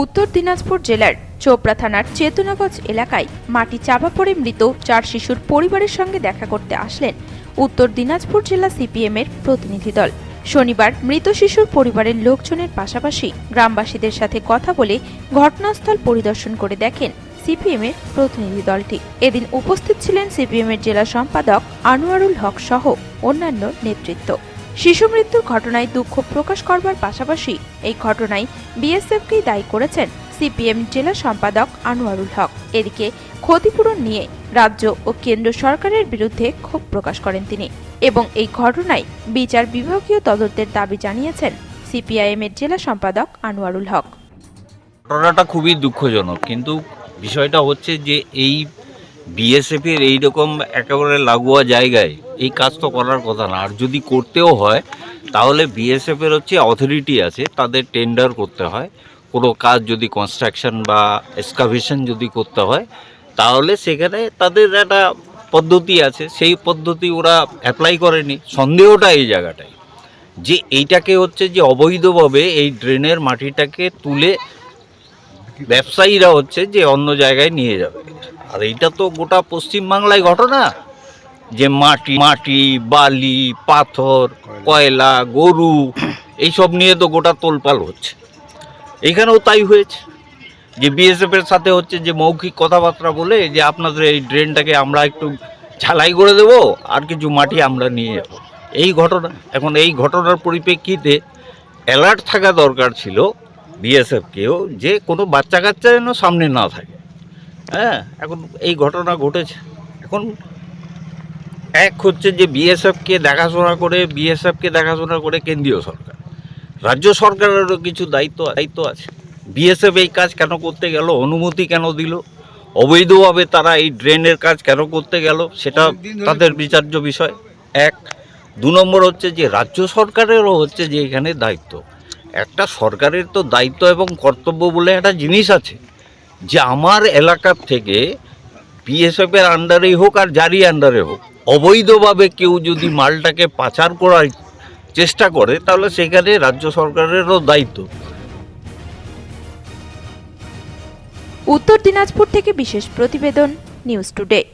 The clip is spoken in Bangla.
উত্তর দিনাজপুর জেলার চোপড়া থানার চেতনাগঞ্জ এলাকায় মাটি চাপা পড়ে মৃত চার শিশুর পরিবারের সঙ্গে দেখা করতে আসলেন উত্তর দিনাজপুর জেলা সিপিএমের প্রতিনিধি দল। শনিবার মৃত শিশুর পরিবারের লোকজনের পাশাপাশি গ্রামবাসীদের সাথে কথা বলে ঘটনাস্থল পরিদর্শন করে দেখেন সিপিএমের প্রতিনিধি দলটি। এদিন উপস্থিত ছিলেন সিপিএমের জেলা সম্পাদক আনোয়ারুল হক সহ অন্যান্য নেতৃত্ব। শিশু মৃত্যুর ঘটনায় দুঃখ প্রকাশ করবার পাশাপাশি এই ঘটনায় বিএসএফকেই দায়ী করেছেন সিপিএম জেলা সম্পাদক আনোয়ারুল হক। এদিকে ক্ষতিপূরণ নিয়ে রাজ্য ও কেন্দ্র সরকারের বিরুদ্ধে ক্ষোভ প্রকাশ করেন তিনি এবং এই ঘটনায় বিচার বিভাগীয় তদন্তের দাবি জানিয়েছেন সিপিআইএম এর জেলা সম্পাদক আনোয়ারুল হক। ঘটনাটা খুবই দুঃখজনক, কিন্তু বিষয়টা হচ্ছে যে এই বিএসএফ এর এইরকম একেবারে লাগোয়া জায়গায় এই কাজ তো করার কথা না। আর যদি করতেও হয়, তাহলে বিএসএফ এর হচ্ছে অথরিটি আছে, তাদের টেন্ডার করতে হয়। কোনো কাজ যদি কনস্ট্রাকশন বা এক্সকাভেশন যদি করতে হয়, তাহলে সেখানে তাদের একটা পদ্ধতি আছে। সেই পদ্ধতি ওরা অ্যাপ্লাই করেনি। সন্দেহটা এই জায়গাটায় যে এইটাকে হচ্ছে যে অবৈধভাবে এই ড্রেনের মাটিটাকে তুলে ব্যবসায়ীরা হচ্ছে যে অন্য জায়গায় নিয়ে যাবে। আর এইটা তো গোটা পশ্চিমবাংলায় ঘটনা। যে মাটি মাটি বালি পাথর কয়লা। গরু এইসব নিয়ে তো গোটা তোলপাল হচ্ছে। এইখানেও তাই হয়েছে। যে বিএসএফ এর সাথে হচ্ছে যে মৌখিক কথাবার্তা বলে যে আপনাদের এই ড্রেনটাকে আমরা একটু ঝালাই করে দেবো আর কিছু মাটি আমরা নিয়ে যাব। এই ঘটনা এখন এই ঘটনার পরিপ্রেক্ষিতে অ্যালার্ট থাকা দরকার ছিল বিএসএফকেও যে কোনো বাচ্চা কাচ্চা যেন সামনে না থাকে। হ্যাঁ এখন এই ঘটনা ঘটেছে। এখন এক হচ্ছে যে বিএসএফকে দেখাশোনা করে বিএসএফকে দেখাশোনা করে কেন্দ্রীয় সরকার। রাজ্য সরকারেরও কিছু দায়িত্ব দায়িত্ব আছে। বিএসএফ এই কাজ কেন করতে গেল? অনুমতি কেন দিল? অবৈধভাবে তারা এই ড্রেনের কাজ কেন করতে গেল? সেটা তাদের বিচার্য বিষয়। এক দু নম্বর হচ্ছে যে রাজ্য সরকারেরও হচ্ছে যে এখানে দায়িত্ব। একটা সরকারের তো দায়িত্ব এবং কর্তব্য বলে একটা জিনিস আছে যে আমার এলাকার থেকে বিএসএফের আন্ডারেই হোক আর জারি আন্ডারে হোক অবৈধভাবে কেউ যদি মালটাকে পাচার করার চেষ্টা করে, তাহলে সেখানে রাজ্য সরকারেরও দায়িত্ব। উত্তর দিনাজপুর থেকে বিশেষ প্রতিবেদন, নিউজ টুডে।